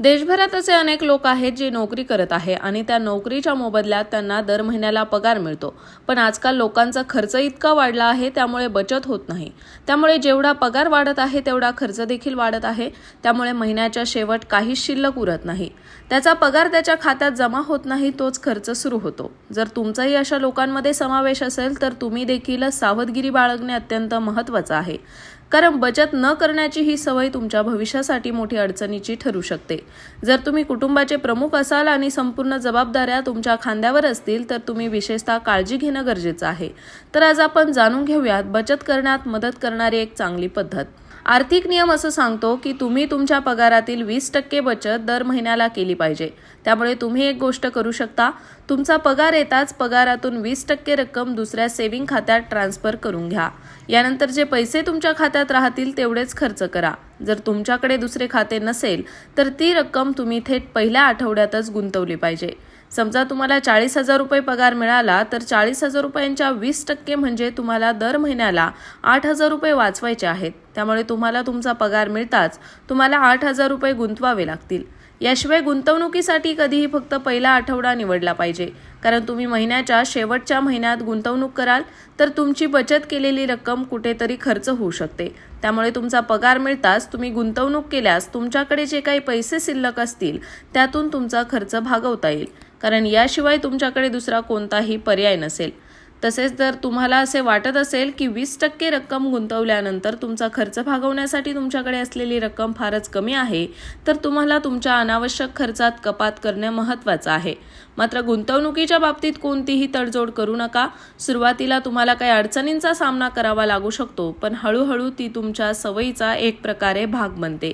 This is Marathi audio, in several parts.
देशभरात असे अनेक लोक आहेत जे नोकरी करत आहे आणि त्या नोकरीच्या मोबदल्यात त्यांना दर महिन्याला पगार मिळतो. पण आजकाल लोकांचा खर्च इतका वाढला आहे त्यामुळे बचत होत नाही. त्यामुळे जेवढा पगार वाढत आहे तेवढा खर्च देखील वाढत आहे. त्यामुळे महिन्याच्या शेवट काहीच शिल्लक उरत नाही. त्याचा पगार त्याच्या खात्यात जमा होत नाही तोच खर्च सुरू होतो. जर तुमचाही अशा लोकांमध्ये समावेश असेल तर तुम्ही देखील सावधगिरी बाळगणे अत्यंत महत्त्वाचं आहे. कारण बचत न करण्याची ही सवय तुमच्या भविष्यासाठी मोठी अडचणीची ठरू शकते. जर तुम्ही कुटुंबाचे प्रमुख असाल आणि संपूर्ण जबाबदाऱ्या तुमच्या खांद्यावर असतील तर तुम्ही विशेषतः काळजी घेणं गरजेचं आहे. तर आज आपण जाणून घेऊयात बचत करण्यात मदत करणारी एक चांगली पद्धत. आर्थिक नियम असं सांगतो की तुम्ही तुमच्या पगारातील वीस टक्के बचत दर महिन्याला केली पाहिजे. त्यामुळे तुम्ही एक गोष्ट करू शकता. तुमचा पगार येताच पगारातून वीस टक्के रक्कम दुसऱ्या सेव्हिंग खात्यात ट्रान्सफर करून घ्या. यानंतर जे पैसे तुमच्या खात्यात राहतील तेवढेच खर्च करा. जर तुमच्याकडे दुसरे खाते नसेल तर ती रक्कम तुम्ही थेट पहिल्या आठवड्यातच गुंतवली पाहिजे. समजा तुम्हाला चाळीस हजार रुपये पगार मिळाला तर चाळीस हजार रुपयांच्या वीस टक्के म्हणजे तुम्हाला दर महिन्याला आठ हजार रुपये वाचवायचे आहेत. त्यामुळे तुम्हाला तुमचा पगार मिळताच तुम्हाला आठ हजार रुपये गुंतवावे लागतील. याशिवाय गुंतवणुकीसाठी कधीही फक्त पहिला आठवडा निवडला पाहिजे. कारण तुम्ही महिन्याच्या शेवटच्या महिन्यात गुंतवणूक कराल तर तुमची बचत केलेली रक्कम कुठेतरी खर्च होऊ शकते. त्यामुळे तुमचा पगार मिळताच तुम्ही गुंतवणूक केल्यास तुमच्याकडे जे काही पैसे शिल्लक असतील त्यातून तुमचा खर्च भागवता येईल. कारण याशिवाय तुमच्याकडे दुसरा कोणताही पर्याय नसेल. तसेच जर तुम्हाला असे वाटत असेल की वीस टक्के रक्कम गुंतवल्यानंतर तुमचा खर्च भागवण्यासाठी तुमच्याकडे असलेली रक्कम फारच कमी आहे तर तुम्हाला तुमच्या अनावश्यक खर्चात कपात करणे महत्त्वाचं आहे. मात्र गुंतवणुकीच्या बाबतीत कोणतीही तडजोड करू नका. सुरुवातीला तुम्हाला काही अडचणींचा सामना करावा लागू शकतो पण हळूहळू ती तुमच्या सवयीचा एक प्रकारे भाग बनते.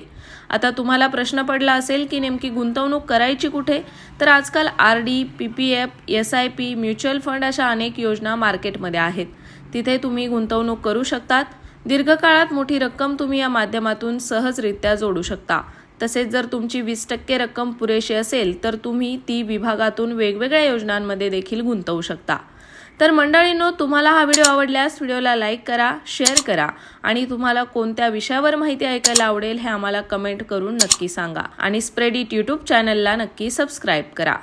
आता तुम्हाला प्रश्न पडला असेल की नेमकी गुंतवणूक करायची कुठे? तर आजकाल R D P P F S I P mutual fund अशा अनेक योजना मार्केटमध्ये आहेत. तिथे तुम्ही गुंतवणूक करू शकतात. दीर्घकाळात मोठी रक्कम तुम्ही या माध्यमातून सहजरित्या जोडू शकता. तसेच जर तुमची वीस टक्के रक्कम पुरेशी असेल तर तुम्ही ती विभागातून वेगवेगळ्या योजनांमध्ये देखील गुंतवू शकता. तर मंडळींनो तुम्हाला हा व्हिडिओ आवडल्यास व्हिडिओला लाईक करा शेअर करा आणि तुम्हाला कोणत्या विषयावर माहिती ऐकायला आवडेल हे आम्हाला कमेंट करून नक्की सांगा. आणि स्प्रेड इट यूट्यूब चॅनलला नक्की सबस्क्राईब करा.